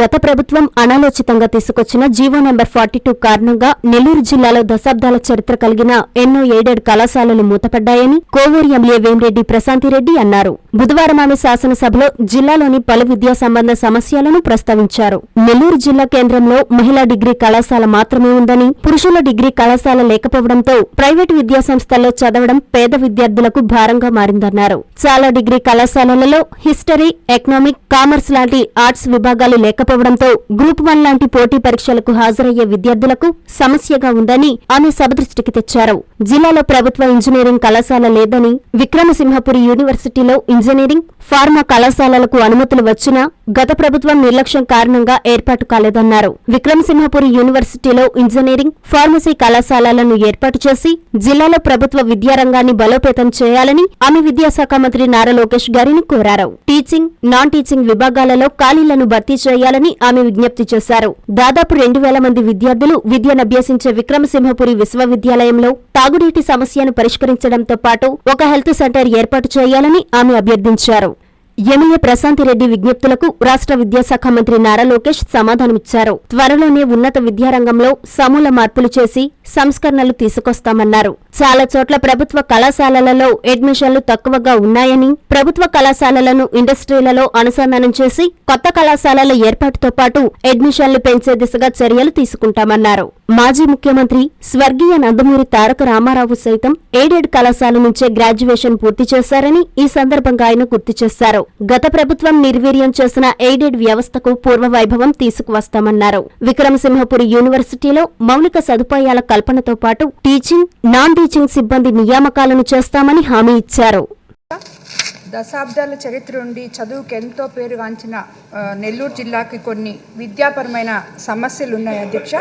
గత ప్రభుత్వం అనాలోచితంగా తీసుకొచ్చిన జీవో నెంబర్ ఫార్టీ టూ కారణంగా నెల్లూరు జిల్లాలో దశాబ్దాల చరిత్ర కలిగిన ఎన్నో ఎయిడెడ్ కళాశాలలు మూతపడ్డాయని కోవూరు ఎమ్మెల్యే వేమిరెడ్డి ప్రశాంతిరెడ్డి అన్నారు. బుధవారం ఆమె శాసనసభలో జిల్లాలోని పలు విద్యా సంబంధ సమస్యలను ప్రస్తావించారు. నెల్లూరు జిల్లా కేంద్రంలో మహిళా డిగ్రీ కళాశాల మాత్రమే ఉందని పురుషుల డిగ్రీ కళాశాల లేకపోవడంతో ప్రైవేటు విద్యా సంస్థల్లో చదవడం పేద విద్యార్థులకు భారంగా మారిందన్నారు. చాలా డిగ్రీ కళాశాలలలో హిస్టరీ ఎకనామిక్ కామర్స్ లాంటి ఆర్ట్స్ విభాగాలు లేక లేకపోవడంతో గ్రూప్ వన్ లాంటి పోటీ పరీక్షలకు హాజరయ్యే విద్యార్థులకు సమస్యగా ఉందని ఆమె సభ దృష్టికి తెచ్చారు. జిల్లాలో ప్రభుత్వ ఇంజనీరింగ్ కళాశాల లేదని విక్రమసింహపురి యూనివర్సిటీలో ఇంజనీరింగ్ ఫార్మా కళాశాలలకు అనుమతులు వచ్చినా గత ప్రభుత్వం నిర్లక్ష్యం కారణంగా ఏర్పాటు కాలేదన్నారు. విక్రమసింహపురి యూనివర్సిటీలో ఇంజనీరింగ్ ఫార్మసీ కళాశాలలను ఏర్పాటు చేసి జిల్లాలో ప్రభుత్వ విద్యారంగాన్ని బలోపేతం చేయాలని ఆమె విద్యాశాఖ మంత్రి నారా లోకేష్ గారిని కోరారు. టీచింగ్ నాన్ టీచింగ్ విభాగాలలో ఖాళీలను భర్తీ చేయాలి చేయాలని ఆమె విజ్ఞప్తి చేశారు. దాదాపు రెండు వేల మంది విద్యార్థులు విద్యనభ్యసించే విక్రమసింహపురి విశ్వవిద్యాలయంలో తాగునీటి సమస్యను పరిష్కరించడంతో పాటు ఒక హెల్త్ సెంటర్ ఏర్పాటు చేయాలని ఆమె అభ్యర్థించారు. ఎమ్మెల్యే ప్రశాంతిరెడ్డి విజ్ఞప్తులకు రాష్ట్ర విద్యాశాఖ మంత్రి నారా లోకేష్ సమాధానమిచ్చారు. త్వరలోనే ఉన్నత విద్యారంగంలో సమూల మార్పులు చేసి సంస్కరణలు తీసుకొస్తామన్నారు. చాలా చోట్ల ప్రభుత్వ కళాశాలలలో అడ్మిషన్లు తక్కువగా ఉన్నాయని ప్రభుత్వ కళాశాలలను ఇండస్ట్రీలలో అనుసంధానం చేసి కొత్త కళాశాలల ఏర్పాటుతో పాటు అడ్మిషన్లు పెంచే దిశగా చర్యలు తీసుకుంటామన్నారు. మాజీ ముఖ్యమంత్రి స్వర్గీయ నందమూరి తారక రామారావు సైతం ఎయిడెడ్ కళాశాల నుంచే గ్రాడ్యుయేషన్ పూర్తి చేశారని ఈ సందర్భంగా ఆయన గుర్తు చేశారు. గత ప్రభుత్వం నిర్వీర్యం చేసిన ఎయిడెడ్ వ్యవస్థకు పూర్వ వైభవం తీసుకువస్తామన్నారు. విక్రమసింహపురి యూనివర్సిటీలో మౌలిక సదుపాయాల కల్పనతో పాటు టీచింగ్ నాన్ టీచింగ్ సిబ్బంది నియామకాలను చేస్తామని హామీ ఇచ్చారు. దశాబ్దాల చరిత్ర నుండి చదువుకు ఎంతో పేరుగాంచిన నెల్లూరు జిల్లాకి కొన్ని విద్యాపరమైన సమస్యలు ఉన్నాయి అధ్యక్ష.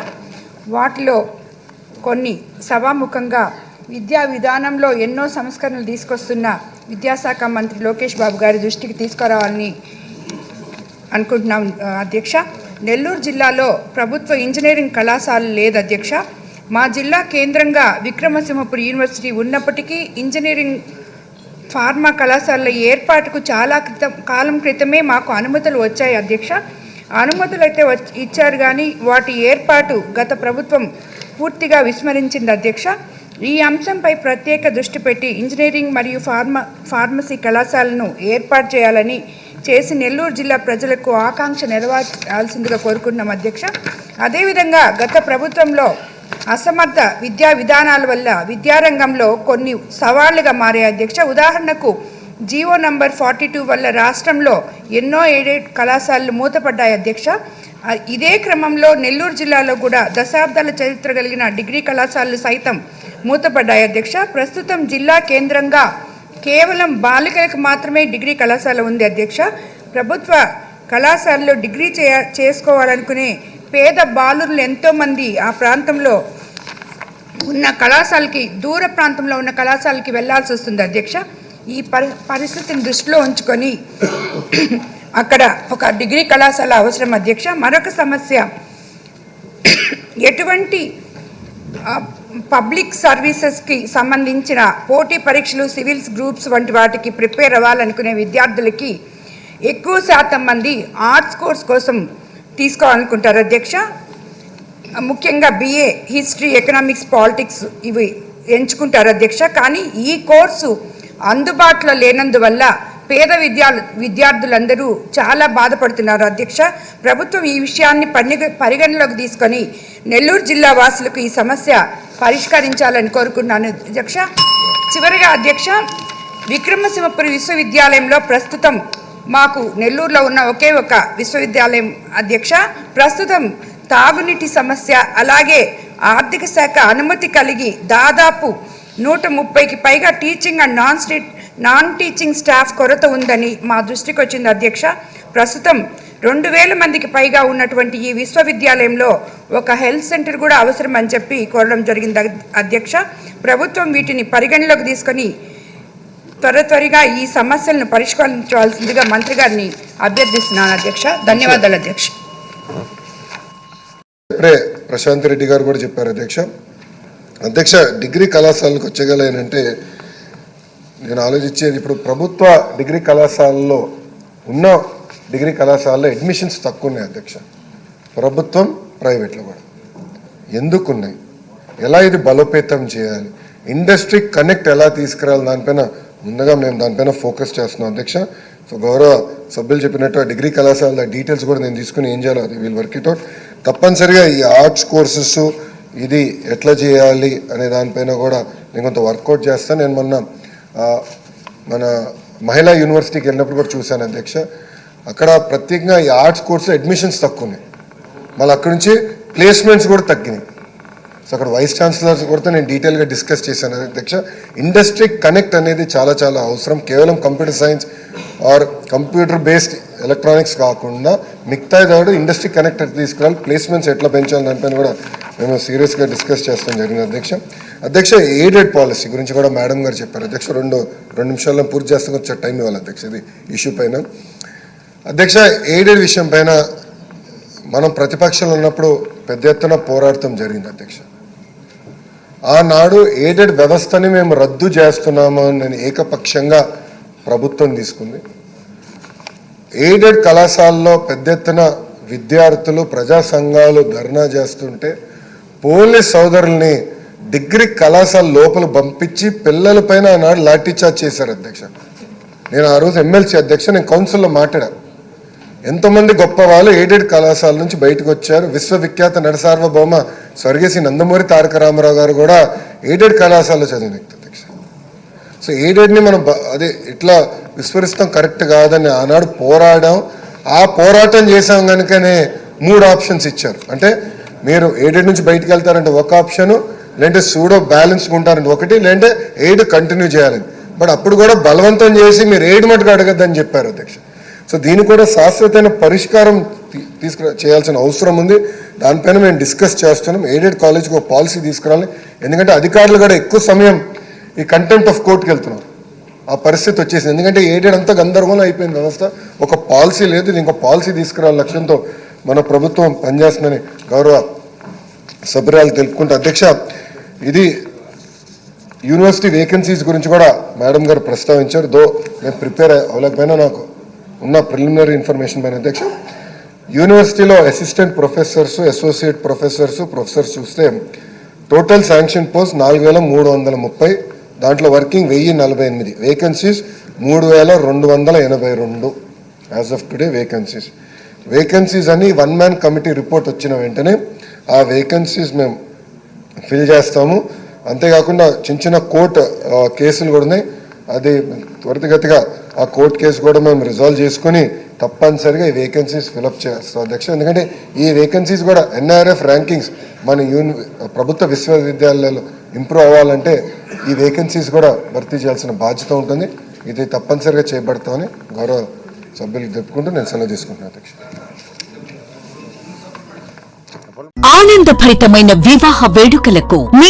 వాటిలో కొన్ని సభాముఖంగా విద్యా విధానంలో ఎన్నో సంస్కరణలు తీసుకొస్తున్న విద్యాశాఖ మంత్రి లోకేష్ బాబు గారి దృష్టికి తీసుకురావాలని అనుకుంటున్నాం అధ్యక్ష. నెల్లూరు జిల్లాలో ప్రభుత్వ ఇంజనీరింగ్ కళాశాల లేదు అధ్యక్ష. మా జిల్లా కేంద్రంగా విక్రమసింహపురి యూనివర్సిటీ ఉన్నప్పటికీ ఇంజనీరింగ్ ఫార్మా కళాశాలల ఏర్పాటుకు చాలా క్రితం కాలం క్రితమే మాకు అనుమతులు వచ్చాయి అధ్యక్ష. అనుమతులు అయితే ఇచ్చారు కానీ వాటి ఏర్పాటు గత ప్రభుత్వం పూర్తిగా విస్మరించింది అధ్యక్ష. ఈ అంశంపై ప్రత్యేక దృష్టి పెట్టి ఇంజనీరింగ్ మరియు ఫార్మా ఫార్మసీ కళాశాలను ఏర్పాటు చేయాలని చేసి నెల్లూరు జిల్లా ప్రజలకు ఆకాంక్ష నెరవేర్చాల్సిందిగా కోరుకుంటున్నాం అధ్యక్ష. అదేవిధంగా గత ప్రభుత్వంలో అసమర్థ విద్యా విధానాల వల్ల విద్యారంగంలో కొన్ని సవాళ్ళుగా మారాయి అధ్యక్ష. ఉదాహరణకు జీవో నంబర్ ఫార్టీ టూ వల్ల రాష్ట్రంలో ఎన్నో ఎయిడెడ్ కళాశాలలు మూతపడ్డాయి అధ్యక్ష. ఇదే క్రమంలో నెల్లూరు జిల్లాలో కూడా దశాబ్దాల చరిత్ర కలిగిన డిగ్రీ కళాశాలలు సైతం మూతపడ్డాయి అధ్యక్ష. ప్రస్తుతం జిల్లా కేంద్రంగా కేవలం బాలికలకు మాత్రమే డిగ్రీ కళాశాల ఉంది అధ్యక్ష. ప్రభుత్వ కళాశాలలో డిగ్రీ చేయ చేసుకోవాలనుకునే పేద బాలురులు ఎంతోమంది ఆ ప్రాంతంలో ఉన్న కళాశాలకి దూర ప్రాంతంలో ఉన్న కళాశాలకి వెళ్ళాల్సి వస్తుంది అధ్యక్ష. ఈ పరి పరిస్థితిని దృష్టిలో ఉంచుకొని అక్కడ ఒక డిగ్రీ కళాశాల అవసరం అధ్యక్ష. మరొక సమస్య ఎటువంటి పబ్లిక్ సర్వీసెస్కి సంబంధించిన పోటీ పరీక్షలు సివిల్స్ గ్రూప్స్ వంటి వాటికి ప్రిపేర్ అవ్వాలనుకునే విద్యార్థులకి ఎక్కువ శాతం మంది ఆర్ట్స్ కోర్స్ కోసం తీసుకోవాలనుకుంటారు అధ్యక్ష. ముఖ్యంగా బిఏ హిస్టరీ ఎకనామిక్స్ పాలిటిక్స్ ఇవి ఎంచుకుంటారు అధ్యక్ష. కానీ ఈ కోర్సు అందుబాటులో లేనందువల్ల పేద విద్యా విద్యార్థులందరూ చాలా బాధపడుతున్నారు. అధ్యక్ష ప్రభుత్వం ఈ విషయాన్ని పరిగణలోకి తీసుకొని నెల్లూరు జిల్లా వాసులకు ఈ సమస్య పరిష్కరించాలని కోరుకున్నాను. అధ్యక్ష చివరిగా అధ్యక్ష విక్రమసింహపురి విశ్వవిద్యాలయంలో ప్రస్తుతం మాకు నెల్లూరులో ఉన్న ఒకే ఒక విశ్వవిద్యాలయం అధ్యక్ష. ప్రస్తుతం తాగునీటి సమస్య అలాగే ఆర్థిక శాఖ అనుమతి కలిగి దాదాపు నూట ముప్పైకి పైగా teaching and non state non teaching staff కొరత ఉందని మా దృష్టికి వచ్చింది అధ్యక్ష. ప్రస్తుతం రెండు వేల మందికి పైగా ఉన్నటువంటి ఈ విశ్వవిద్యాలయంలో ఒక హెల్త్ సెంటర్ కూడా అవసరం అని చెప్పి కోరడం జరిగింది అధ్యక్ష. ప్రభుత్వం వీటిని పరిగణలోకి తీసుకొని త్వర త్వరగా ఈ సమస్యలను పరిష్కరించవలసిందిగా మంత్రి గారిని అభ్యర్థిస్తున్నాను అధ్యక్ష. ధన్యవాదాలు అధ్యక్ష. ప్రశాంత్ రెడ్డి గారు కూడా చెప్పారు అధ్యక్ష. అధ్యక్ష డిగ్రీ కళాశాలకు వచ్చగలేనంటే నేను ఆలోచించేది ఇప్పుడు ప్రభుత్వ డిగ్రీ కళాశాలలో ఉన్న డిగ్రీ కళాశాలలో అడ్మిషన్స్ తక్కువ ఉన్నాయి అధ్యక్ష. ప్రభుత్వం ప్రైవేట్లో కూడా. ఎందుకున్నాయి? ఎలా ఇది బలోపేతం చేయాలి? ఇండస్ట్రీ కనెక్ట్ ఎలా తీసుకురావాలి దానిపైన ముందుగా మేము దానిపైన ఫోకస్ చేస్తున్నాం అధ్యక్ష. సో గౌరవ సభ్యులు చెప్పినట్టు డిగ్రీ కళాశాల డీటెయిల్స్ కూడా నేను తీసుకుని ఏం చేయాలో అది వీళ్ళు వర్క్ ఇట్ అవుట్ తప్పనిసరిగా ఈ ఆర్ట్స్ కోర్సెస్ ఇది ఎట్లా చేయాలి అనే దానిపైన కూడా నేను కొంత వర్కౌట్ చేస్తాను. నేను మొన్న మన మహిళా యూనివర్సిటీకి వెళ్ళినప్పుడు కూడా చూశాను అధ్యక్ష. అక్కడ ప్రత్యేకంగా ఈ ఆర్ట్స్ కోర్సులో అడ్మిషన్స్ తక్కువ ఉన్నాయి మళ్ళీ అక్కడ నుంచి ప్లేస్మెంట్స్ కూడా తగ్గినాయి. సో అక్కడ వైస్ ఛాన్సలర్స్ కూడా నేను డీటెయిల్గా డిస్కస్ చేశాను అధ్యక్ష. ఇండస్ట్రీ కనెక్ట్ అనేది చాలా చాలా అవసరం. కేవలం computer science or computer based electronics కాకుండా మిగతా దాడు ఇండస్ట్రీ కనెక్ట్ తీసుకురావాలి. ప్లేస్మెంట్స్ ఎట్లా పెంచాలి దానిపైన కూడా మేము సీరియస్గా డిస్కస్ చేస్తాం జరిగింది అధ్యక్ష. అధ్యక్ష ఎయిడెడ్ పాలసీ గురించి కూడా మేడం గారు చెప్పారు. అధ్యక్ష రెండు రెండు నిమిషాల్లో పూర్తి చేస్తాం. వచ్చే టైం ఇవ్వాలి అధ్యక్ష. ఇది ఇష్యూ పైన. అధ్యక్ష ఎయిడెడ్ విషయం పైన మనం ప్రతిపక్షంలో ఉన్నప్పుడు పెద్ద ఎత్తున పోరాడటం జరిగింది అధ్యక్ష. ఆనాడు ఎయిడెడ్ వ్యవస్థని మేము రద్దు చేస్తున్నాము అని నేను ఏకపక్షంగా ప్రభుత్వం తీసుకుంది. ఎయిడెడ్ కళాశాలలో పెద్ద ఎత్తున విద్యార్థులు ప్రజా సంఘాలు ధర్నా చేస్తుంటే పోలీస్ సోదరుల్ని డిగ్రీ కళాశాల లోపల పంపించి పిల్లల పైన ఆనాడు లాఠీచార్జ్ చేశారు అధ్యక్ష. నేను ఆ రోజు ఎమ్మెల్సీ అధ్యక్ష నేను కౌన్సిల్లో మాట్లాడాను ఎంతోమంది గొప్ప వాళ్ళు ఎయిడెడ్ కళాశాల నుంచి బయటకు వచ్చారు. విశ్వవిఖ్యాత నడసార్వభౌమ స్వర్గీయ నందమూరి తారక రామారావు గారు కూడా ఎయిడెడ్ కళాశాలలో చదివిన వ్యక్తి అధ్యక్ష. సో ఎయిడెడ్ని మనం అదే ఇట్లా విస్మరిస్తాం కరెక్ట్ కాదని ఆనాడు పోరాడాం. ఆ పోరాటం చేసాం కనుకనే మూడు ఆప్షన్స్ ఇచ్చారు. అంటే మీరు ఏడెడ్ నుంచి బయటకు వెళ్తారంటే ఒక ఆప్షను లేదంటే సూడో బ్యాలెన్స్ ఉంటారంటే ఒకటి లేదంటే ఎయిడ్ కంటిన్యూ చేయాలని. బట్ అప్పుడు కూడా బలవంతం చేసి మీరు ఎయిడ్ మటుకు అడగద్దని చెప్పారు అధ్యక్ష. సో దీని కూడా శాశ్వతమైన పరిష్కారం తీ- తీసుకురా చేయాల్సిన అవసరం ఉంది. దానిపైన మేము డిస్కస్ చేస్తున్నాం. ఎయిడెడ్ కాలేజ్కి ఒక పాలసీ తీసుకురావాలి. ఎందుకంటే అధికారులు కూడా ఎక్కువ సమయం ఈ కంటెంట్ ఆఫ్ కోర్టుకి వెళ్తున్నారు. ఆ పరిస్థితి వచ్చేసింది. ఎందుకంటే ఎయిడెడ్ అంతా గందరగోళం అయిపోయింది వ్యవస్థ. ఒక పాలసీ లేదు. ఇంకో పాలసీ తీసుకురావాలి లక్ష్యంతో మన ప్రభుత్వం పనిచేస్తుందని గౌరవ సభ్యురాలు తెలుపుకుంటే అధ్యక్ష ఇది యూనివర్సిటీ వేకెన్సీస్ గురించి కూడా మేడం గారు ప్రస్తావించారు. దో నేను ప్రిపేర్ అవ్వలేకపోయినా నాకు ఉన్న ప్రిలిమినరీ ఇన్ఫర్మేషన్ పైన అధ్యక్ష. యూనివర్సిటీలో assistant professors associate professors professors చూస్తే టోటల్ శాంక్షన్ పోస్ట్ నాలుగు వేల మూడు వందల ముప్పై దాంట్లో వర్కింగ్ వెయ్యి నలభై ఎనిమిది వేకెన్సీస్ మూడు వేల రెండు వందల ఎనభై రెండు as of today vacancies vacancies అని వన్ మ్యాన్ కమిటీ రిపోర్ట్ వచ్చిన వెంటనే ఆ వేకెన్సీస్ మేము ఫిల్ చేస్తాము. అంతేకాకుండా చిన్న చిన్న కోర్టు కేసులు కూడా ఉన్నాయి. అది త్వరితగతిగా ఆ కోర్టు కేసు కూడా మేము రిజాల్వ్ చేసుకుని తప్పనిసరిగా ఈ వేకెన్సీస్ ఫిలప్ చేస్తాం అధ్యక్ష. ఎందుకంటే ఈ వేకెన్సీస్ కూడా ఎన్ఆర్ఎఫ్ ర్యాంకింగ్స్ మన యూని ప్రభుత్వ విశ్వవిద్యాలయాల్లో ఇంప్రూవ్ అవ్వాలంటే ఈ వేకెన్సీస్ కూడా భర్తీ చేయాల్సిన బాధ్యత ఉంటుంది. ఇది తప్పనిసరిగా చేపడతామని గౌరవ సభ్యులకు చెప్పుకుంటూ నేను సెలవు తీసుకుంటున్నాను అధ్యక్ష. ఆనందభరితమైన వివాహ వేడుకలకు మీ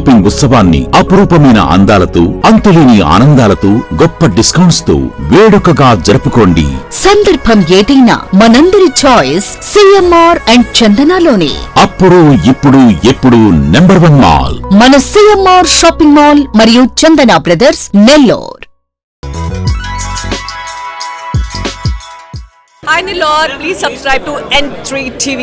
షాపింగ్ ఉత్సవాన్ని అపురూపమైన అందాలతో అంతులేని ఆనందాలతో గొప్ప డిస్కౌంట్స్తో వేడుకగా జరుపుకోండి. సందర్భం ఏదైనా మనందరి చాయిస్ సిఎంఆర్ అండ్ చందనలోనే. అప్పుడు ఇప్పుడు ఎప్పుడు నెంబర్ వన్ మాల్. మన సిఎంఆర్ షాపింగ్ మాల్ మరియు Chandana Brothers Nellore. Hi Nilor, please subscribe to N3 TV.